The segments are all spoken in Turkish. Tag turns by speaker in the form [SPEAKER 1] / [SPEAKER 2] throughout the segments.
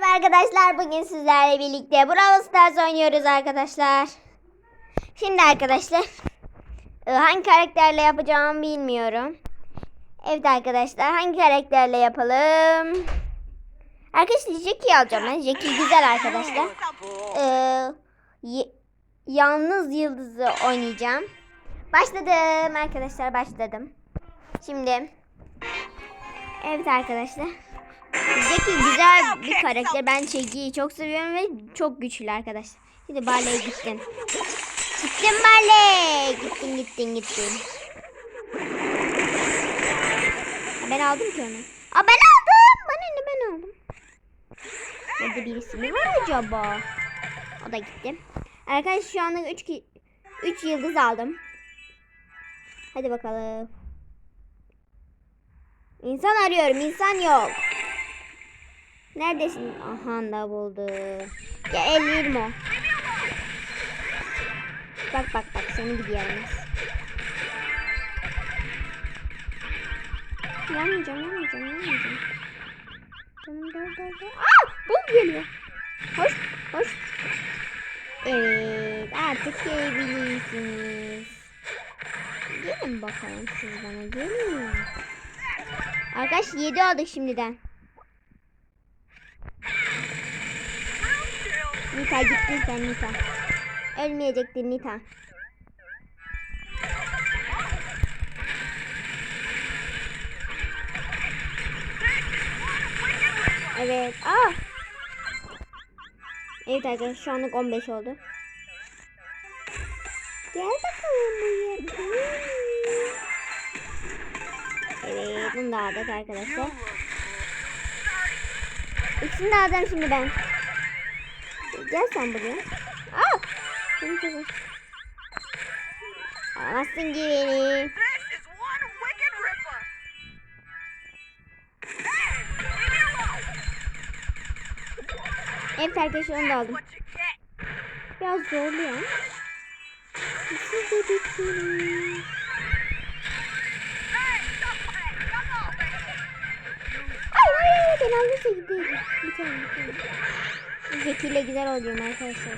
[SPEAKER 1] Merhaba arkadaşlar bugün sizlerle birlikte Brawl Stars oynuyoruz arkadaşlar. Şimdi arkadaşlar e, hangi karakterle yapacağımı bilmiyorum. Evet arkadaşlar hangi karakterle yapalım? Arkadaşlar Jackie'yi alacağım ben. Jackie güzel arkadaşlar. Ee, yalnız yıldızı oynayacağım. Başladım arkadaşlar başladım. Şimdi evet arkadaşlar. Jackie güzel bir karakter. Ben Jackie'yi çok seviyorum ve çok güçlü arkadaşlar. Şimdi Barley'e gittin. Gittin Barley. Gittin gittin gittin. Ben aldım ki onu. Aa ben aldım. Bana ne ben aldım. Burada birisi mi var acaba? O da gitti. Arkadaşlar şu anda 3 3 yıldız aldım. Hadi bakalım. İnsan arıyorum. insan yok. Neredesin? Aha da buldu. Ya ellerim o. Bak bak bak seni gidiyorum. Yanmayacağım yanmayacağım yanmayacağım. Canım dol dol dol. Aa! Bul geliyor. Hoş hoş. Evet artık gelebilirsiniz. Gelin bakalım siz bana gelin. Arkadaş 7 aldık şimdiden. Nita gittin sen Nita. Ölmeyecektin Nita. Evet. Aa. Evet arkadaşlar şu anlık 15 oldu. Gel bakalım buraya. Evet bunu da aldık arkadaşlar. İkisini de alacağım şimdi ben. Gel sen buraya. Aa! Seni hoş. Alamazsın ki beni. Evet arkadaşlar onu da aldım. Biraz zorluyor. Siz de bittiniz. Hayır hayır hayır ben alırsa giderim. Bir tane bir tane. Zekiyle güzel oluyorum arkadaşlar.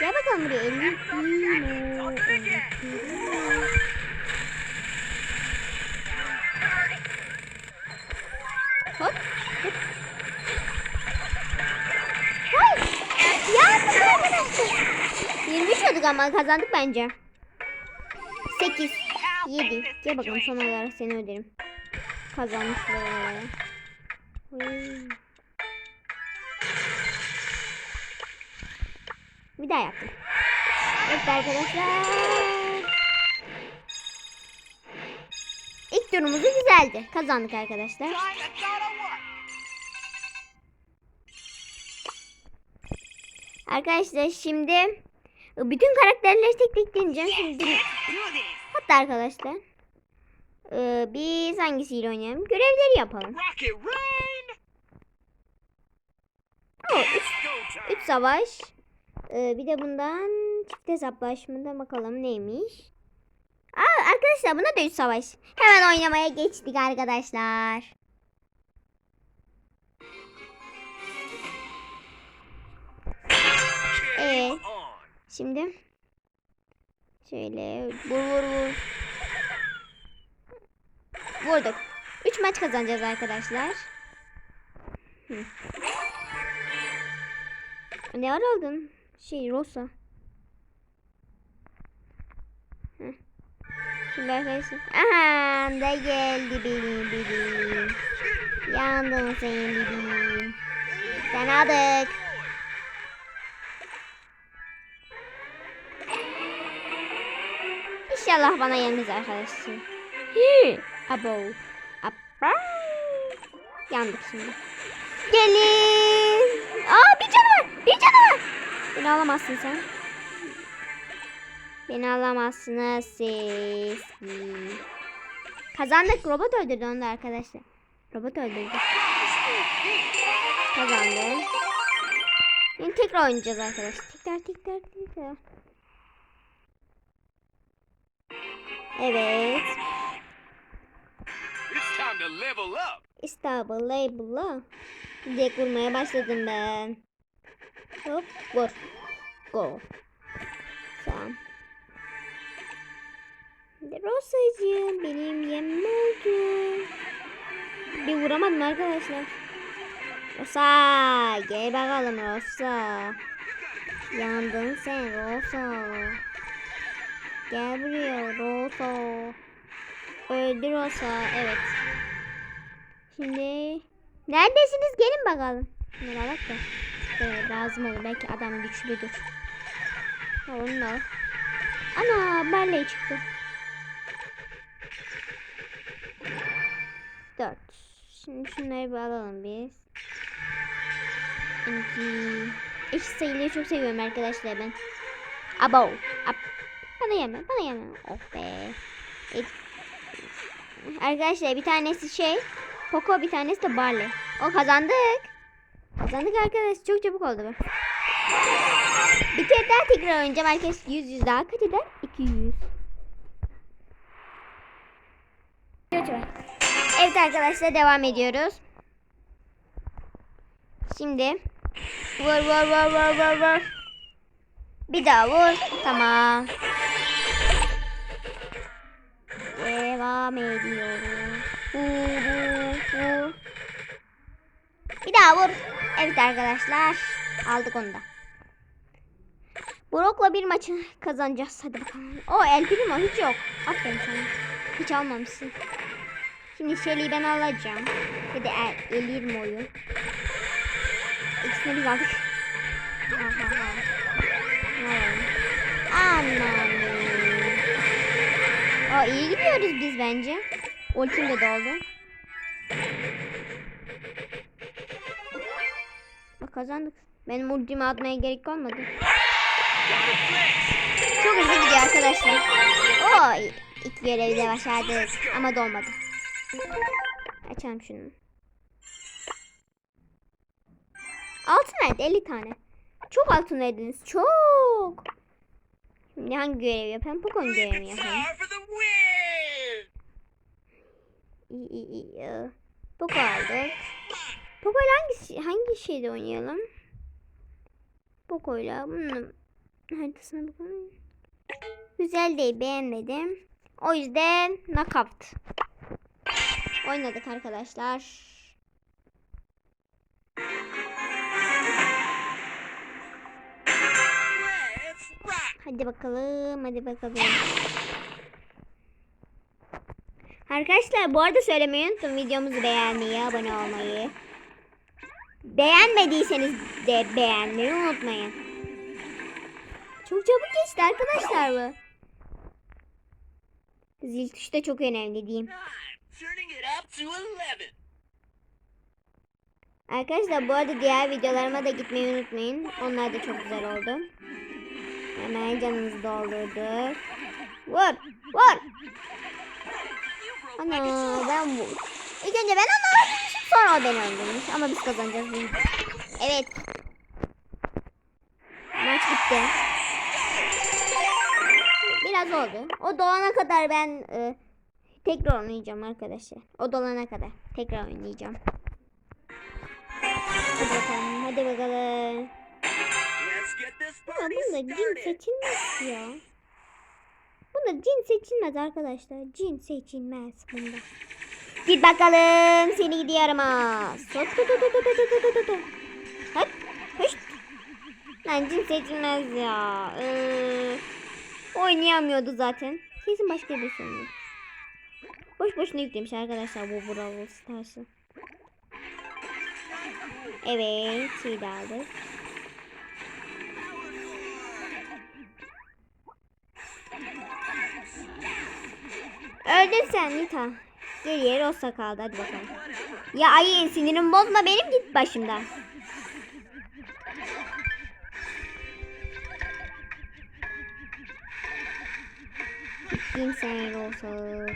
[SPEAKER 1] Gel bakalım buraya. 50 kilo. 50 kilo. Hop. Hayır. Yandık arkadaşlar. 23 olduk ama kazandık bence. 8. 7. Gel bakalım son olarak seni öderim. Kazanmışlar. Oy. Bir daha yaptım. Evet arkadaşlar. İlk turumuzu güzeldi. Kazandık arkadaşlar. Arkadaşlar şimdi bütün karakterleri tek tek deneyeceğim. Şimdi hatta arkadaşlar e, biz hangisiyle oynayalım? Görevleri yapalım.
[SPEAKER 2] Rocket Rain.
[SPEAKER 1] O 3
[SPEAKER 2] Go time.
[SPEAKER 1] 3 savaş. E, bir de bundan çift hesaplaşmada bakalım neymiş. Aa arkadaşlar buna 3 savaş. Hemen oynamaya geçtik arkadaşlar. Ee? Şimdi şöyle vur vur vur. Vurduk. 3 maç kazanacağız arkadaşlar. Hı. Ne ara aldın? Şey Rosa. Şimdi. Aha da geldi benim benim. Yandın sen benim. Sen aldık. İnşallah bana gelmez arkadaşlar. Hı, Abo. Abba. Yandık şimdi. Gelin. Aa bir canı var. Bir canı var. Beni alamazsın sen. Beni alamazsınız siz. Hmm. Kazandık. Robot öldürdü onu da arkadaşlar. Robot öldürdü. Kazandı. Şimdi tekrar oynayacağız arkadaşlar. Tekrar tekrar tekrar. Evet.
[SPEAKER 2] It's time to level up.
[SPEAKER 1] İstanbul label'la. Direkt vurmaya başladım ben. Hop vur. Go. Tamam. Rosacığım benim yemim oldu. Bir vuramadım arkadaşlar. Rosa gel bakalım Rosa. Yandın sen Rosa. Gel buraya Rosa. Öldü Rosa evet. Şimdi neredesiniz gelin bakalım. Şunlara bak Evet, lazım olur belki adam güçlüdür. Onu da. Ana Barley çıktı. Dört. Şimdi şunları bir alalım biz. İki. Eşit sayıları çok seviyorum arkadaşlar ben. Abo. Ab. Bana yeme, bana yeme. Oh be. E- Arkadaşlar bir tanesi şey, Poco bir tanesi de Barley. O kazandık. Kazandık arkadaşlar. Çok çabuk oldu bu. Bir kere daha tekrar oynayacağım. Herkes 100 100 daha kaç eder? 200. Evet arkadaşlar devam ediyoruz. Şimdi vur vur vur vur vur vur. Bir daha vur. Tamam. Devam ediyoruz. Vur vur vur. Bir daha vur. Evet arkadaşlar. Aldık onu da. Brock'la bir maçı kazanacağız. Hadi bakalım. O El Primo hiç yok. Aferin sana. Hiç almamışsın. Şimdi Shelly'i ben alacağım. Ya da El, El Primo'yu. İkisini biz aldık. Aha. Anam. O iyi gidiyoruz biz bence. Ultim de doldu. Kazandık. Benim ultimi atmaya gerek kalmadı. Çok hızlı gidiyor arkadaşlar. Oo, iki görevde başardık ama dolmadı. Açalım şunu. Altın verdi 50 tane. Çok altın verdiniz. Çok. Şimdi hangi yapayım? Görevi yapayım? İyi iyi iyi. Ee, Poco aldık. Poco hangi, hangi şeyde oynayalım? Poco ile bunun haritasına bakalım. Güzel değil beğenmedim. O yüzden knockout. Oynadık arkadaşlar. Hadi bakalım, hadi bakalım. Arkadaşlar bu arada söylemeyi unuttum. Videomuzu beğenmeyi, abone olmayı. Beğenmediyseniz de beğenmeyi unutmayın. Çok çabuk geçti arkadaşlar bu. Zil tuşu da çok önemli diyeyim.
[SPEAKER 2] I'm turning it up to 11.
[SPEAKER 1] Arkadaşlar bu arada diğer videolarıma da gitmeyi unutmayın. Onlar da çok güzel oldu. Hemen canımızı doldurduk. Vur! Vur! Ana ben vur. İlk önce ben öldürmüşüm sonra o beni öldürmüş. Ama biz kazanacağız. bunu. Evet. Maç bitti. Biraz oldu. O dolana kadar ben e, tekrar oynayacağım arkadaşlar. O dolana kadar tekrar oynayacağım. Hadi bakalım. Hadi bakalım. Ya bunda cin seçilmez ya. Bunda cin seçilmez arkadaşlar. Cin seçilmez bunda. Git bakalım seni gidiyorum ha. Hop tut tut tut tut tut tut Hışt. Lan seçilmez ya. Ee, oynayamıyordu zaten. Kesin başka bir şey oynuyor. Boş boşuna yüklemiş arkadaşlar bu Brawl Stars'ı. Evet, şeyi de aldık. Öldün sen Nita. Geriye Rosa kaldı hadi bakalım. Ya ayı sinirimi bozma benim git başımdan. Gittim sen Rosa.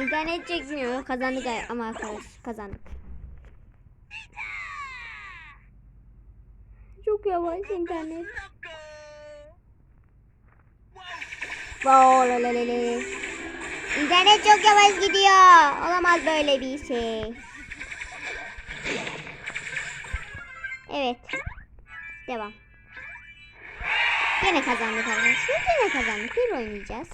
[SPEAKER 1] İnternet çekmiyor. Kazandık ama arkadaş kazandık. Çok yavaş internet. Wow, la la la la. İnternet çok yavaş gidiyor. Olamaz böyle bir şey. Evet. Devam. Gene kazandık arkadaşlar. Gene kazandık. Bir oynayacağız.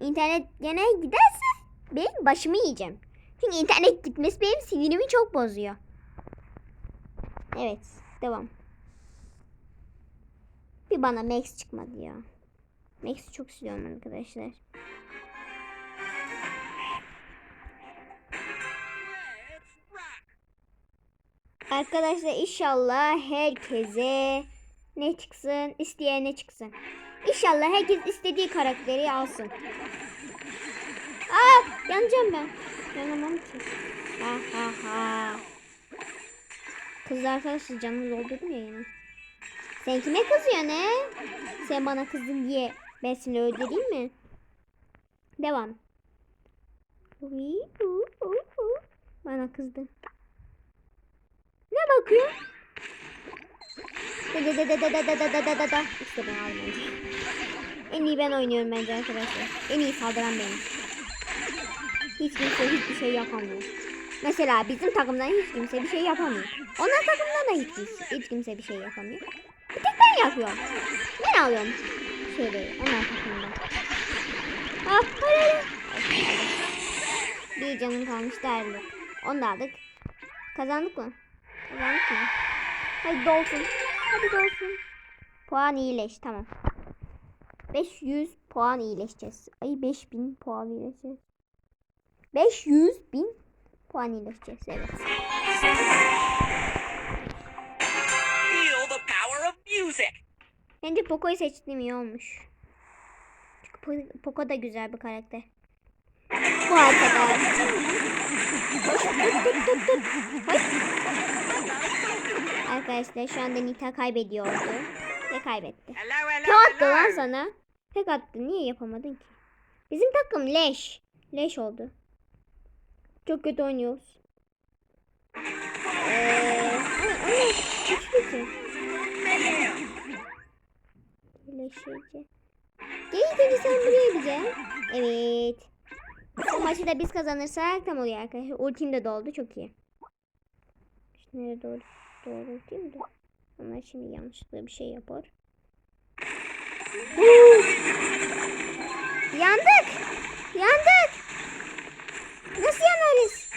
[SPEAKER 1] İnternet gene giderse benim başımı yiyeceğim. Çünkü internet gitmesi benim sinirimi çok bozuyor. Evet. Devam. Bir bana Max çıkmadı ya. Max'i çok istiyorum arkadaşlar. Arkadaşlar inşallah herkese ne çıksın, isteyene çıksın. İnşallah herkes istediği karakteri alsın. Aa, yanacağım ben. Yanamam ki. Ha ha ha. Kız arkadaşlar canımı doldurdum ya yine. Sen kime kızıyorsun he? Sen bana kızdın diye ben seni öldüreyim mi? Devam. Bana kızdın. Ne bakıyor? Da da da da da da da da da da da. İşte ben aldım. En iyi ben oynuyorum bence arkadaşlar. En iyi saldıran benim. Hiç kimse hiçbir şey yapamıyor. Mesela bizim takımdan hiç kimse bir şey yapamıyor. Onlar takımdan da hiç, hiç kimse bir şey yapamıyor. Bir tek ben yapıyorum. Ben alıyorum. Şeyleri onlar takımdan. Ah hayır. Bir canım kalmış derdi. Onu da aldık. Kazandık mı? Hadi dolsun. Hadi dolsun. Puan iyileş. Tamam. 500 puan iyileşeceğiz. Ay 5000 puan iyileşeceğiz. 500 bin puan iyileşeceğiz. Evet.
[SPEAKER 2] Feel the power of music.
[SPEAKER 1] Bence Poco'yu seçtiğim iyi olmuş. Çünkü Po- Poco da güzel bir karakter. Bu. Hoş. Arkadaşlar şu anda Nita kaybediyordu. Ve kaybetti. Kim attı lan sana? Tek attı. Niye yapamadın ki? Bizim takım leş. Leş oldu. Çok kötü oynuyoruz. Eee... ne? Leşici. Gel gel sen buraya bir gel. Evet. Bu maçı da biz kazanırsak tam oluyor arkadaşlar. Ultim de doldu. Çok iyi. Nereye doğru? Doğru ultim de. Ama şimdi yanlışlıkla bir şey yapar. Yandık. Yandık. Nasıl yanarız?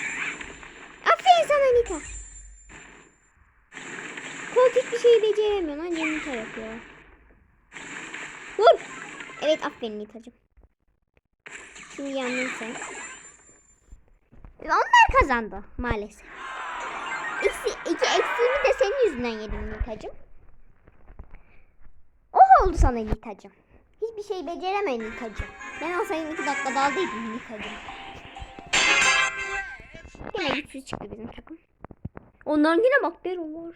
[SPEAKER 1] Aferin sana Nita. Colt hiçbir şeyi beceremiyor lan. Nita yapıyor. Vur. Evet aferin Nita'cığım. Şimdi yandın sen. Onlar kazandı maalesef. Eksi, iki eksiğimi de senin yüzünden yedim Nita'cığım. Oh oldu sana Nita'cığım. Hiçbir şey beceremedin Nita'cığım. Ben olsaydım iki dakikada aldıydım Nita'cığım. Yine güçsüz çıktı bizim takım. Onların yine bak Daryl var.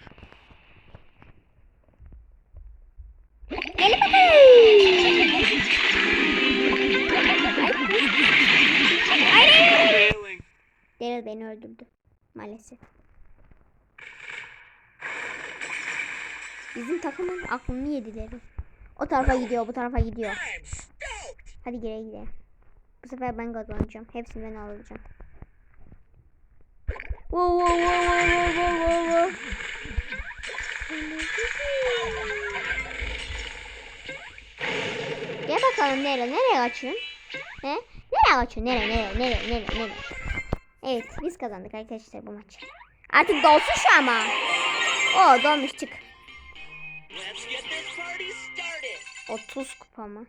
[SPEAKER 1] Gelin bakalım. Daryl beni öldürdü. Maalesef. Bizim takımın aklını yediler. O tarafa gidiyor, bu tarafa gidiyor. Hadi geri gidelim. Bu sefer ben kazanacağım. Hepsini ben alacağım. Wow wow wow wow wow wow wow. Gel bakalım nereye nereye kaçıyorsun? He? Nereye kaçıyorsun? Nereye nereye nereye nereye nereye? Evet biz kazandık arkadaşlar bu maçı. Artık dolsun şu ama. Oo dolmuş çık.
[SPEAKER 2] Let's get this party started.
[SPEAKER 1] 30 kupa mı?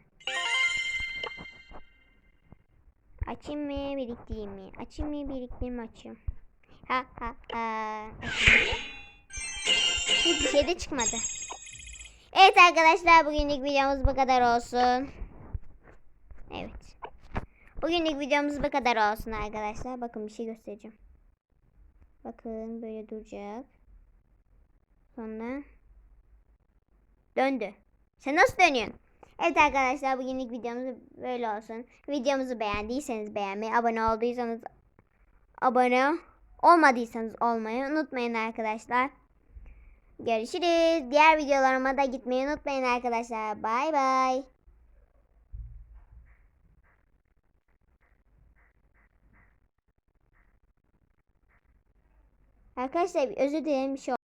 [SPEAKER 1] Açayım mı biriktireyim mi? Açayım mı biriktireyim mi açayım. Ha ha ha. Hiçbir şey de çıkmadı. Evet arkadaşlar bugünlük videomuz bu kadar olsun. Evet. Bugünlük videomuz bu kadar olsun arkadaşlar. Bakın bir şey göstereceğim. Bakın böyle duracak. Sonra döndü. Sen nasıl dönüyorsun? Evet arkadaşlar bugünlük videomuz böyle olsun. Videomuzu beğendiyseniz beğenmeyi, abone olduysanız abone olmadıysanız olmayı unutmayın arkadaşlar. Görüşürüz. Diğer videolarıma da gitmeyi unutmayın arkadaşlar. Bay bay. Arkadaşlar özür dilerim bir şey